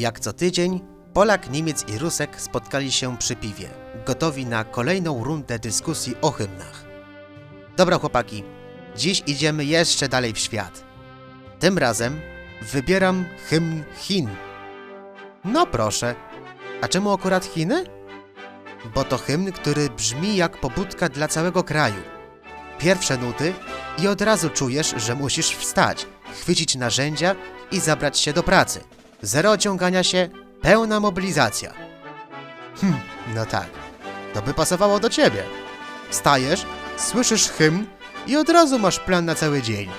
Jak co tydzień, Polak, Niemiec i Rusek spotkali się przy piwie, gotowi na kolejną rundę dyskusji o hymnach. Dobra chłopaki, dziś idziemy jeszcze dalej w świat. Tym razem wybieram hymn Chin. No proszę, a czemu akurat Chiny? Bo to hymn, który brzmi jak pobudka dla całego kraju. Pierwsze nuty i od razu czujesz, że musisz wstać, chwycić narzędzia i zabrać się do pracy. Zero ociągania się, pełna mobilizacja. Hm, no tak, to by pasowało do ciebie. Wstajesz, słyszysz hymn i od razu masz plan na cały dzień.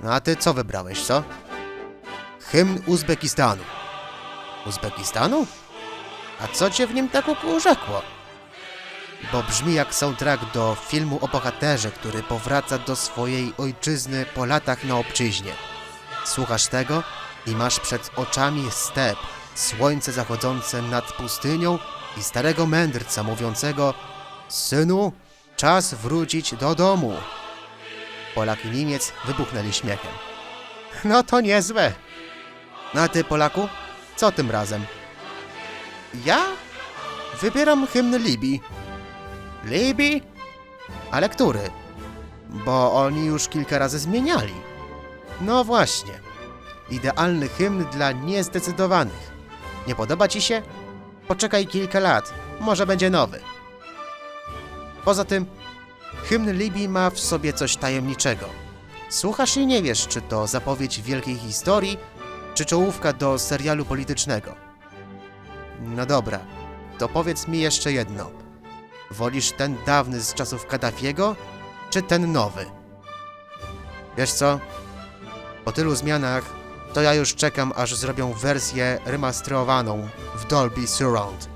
No a ty co wybrałeś, co? Hymn Uzbekistanu. Uzbekistanu? A co cię w nim tak urzekło? Bo brzmi jak soundtrack do filmu o bohaterze, który powraca do swojej ojczyzny po latach na obczyźnie. Słuchasz tego i masz przed oczami step, słońce zachodzące nad pustynią i starego mędrca mówiącego Synu, czas wrócić do domu. Polak i Niemiec wybuchnęli śmiechem. No to niezłe. No a ty, Polaku, co tym razem? Ja wybieram hymn Libii. Libii? Ale który? Bo oni już kilka razy zmieniali. No właśnie. Idealny hymn dla niezdecydowanych. Nie podoba ci się? Poczekaj kilka lat, może będzie nowy. Poza tym, hymn Libii ma w sobie coś tajemniczego. Słuchasz i nie wiesz, czy to zapowiedź wielkiej historii, czy czołówka do serialu politycznego. No dobra, to powiedz mi jeszcze jedno. Wolisz ten dawny z czasów Kaddafiego, czy ten nowy? Wiesz co? Po tylu zmianach, to ja już czekam, aż zrobią wersję remasterowaną w Dolby Surround.